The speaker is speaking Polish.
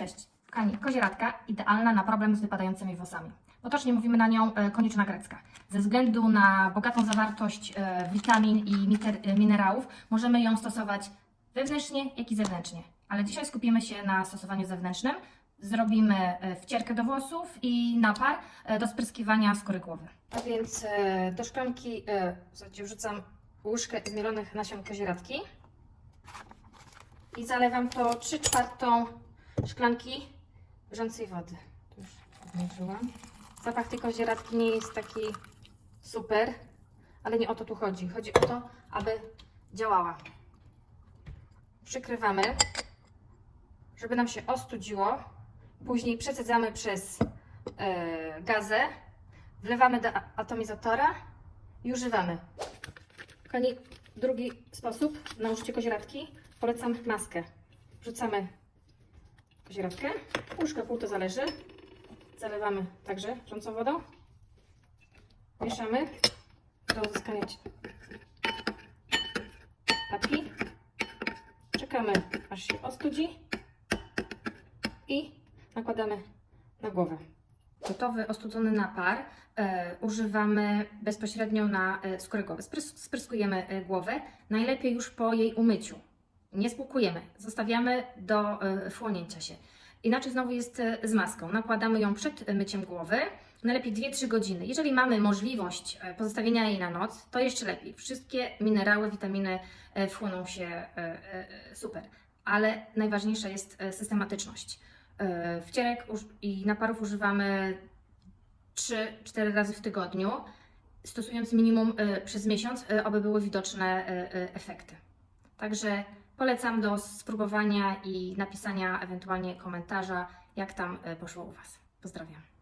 Cześć. Kozieradka idealna na problem z wypadającymi włosami. Potocznie mówimy na nią e, konieczna grecka. Ze względu na bogatą zawartość e, witamin i e, minerałów możemy ją stosować wewnętrznie, jak i zewnętrznie. Ale dzisiaj skupimy się na stosowaniu zewnętrznym. Zrobimy wcierkę do włosów i napar do spryskiwania skóry głowy. A więc do szklanki słuchajcie, wrzucam łyżkę zmielonych nasion kozieradki i zalewam to 3 czwartą szklanki wrzącej wody. Tu już odmierzyłam. Zapach tej kozieradki nie jest taki super, ale nie o to tu chodzi. Chodzi o to, aby działała. Przykrywamy, żeby nam się ostudziło. Później przecedzamy przez e, gazę, wlewamy do atomizatora i używamy. Kochani, drugi sposób na użycie kozieradki polecam maskę. Wrzucamy kozieradkę, łyżkę pół to zależy. Zalewamy także wrzącą wodą. Mieszamy do uzyskania papki. Czekamy aż się ostudzi i nakładamy na głowę. Gotowy ostudzony napar e, używamy bezpośrednio na e, skórę głowy. Sprys- spryskujemy e, głowę, najlepiej już po jej umyciu. Nie spłukujemy, zostawiamy do e, wchłonięcia się. Inaczej znowu jest e, z maską. Nakładamy ją przed myciem głowy, najlepiej 2-3 godziny. Jeżeli mamy możliwość e, pozostawienia jej na noc, to jeszcze lepiej. Wszystkie minerały, witaminy wchłoną się super. Ale najważniejsza jest systematyczność. Wcierek i naparów używamy 3-4 razy w tygodniu, stosując minimum przez miesiąc, aby były widoczne efekty. Także polecam do spróbowania i napisania ewentualnie komentarza, jak tam e, poszło u Was. Pozdrawiam.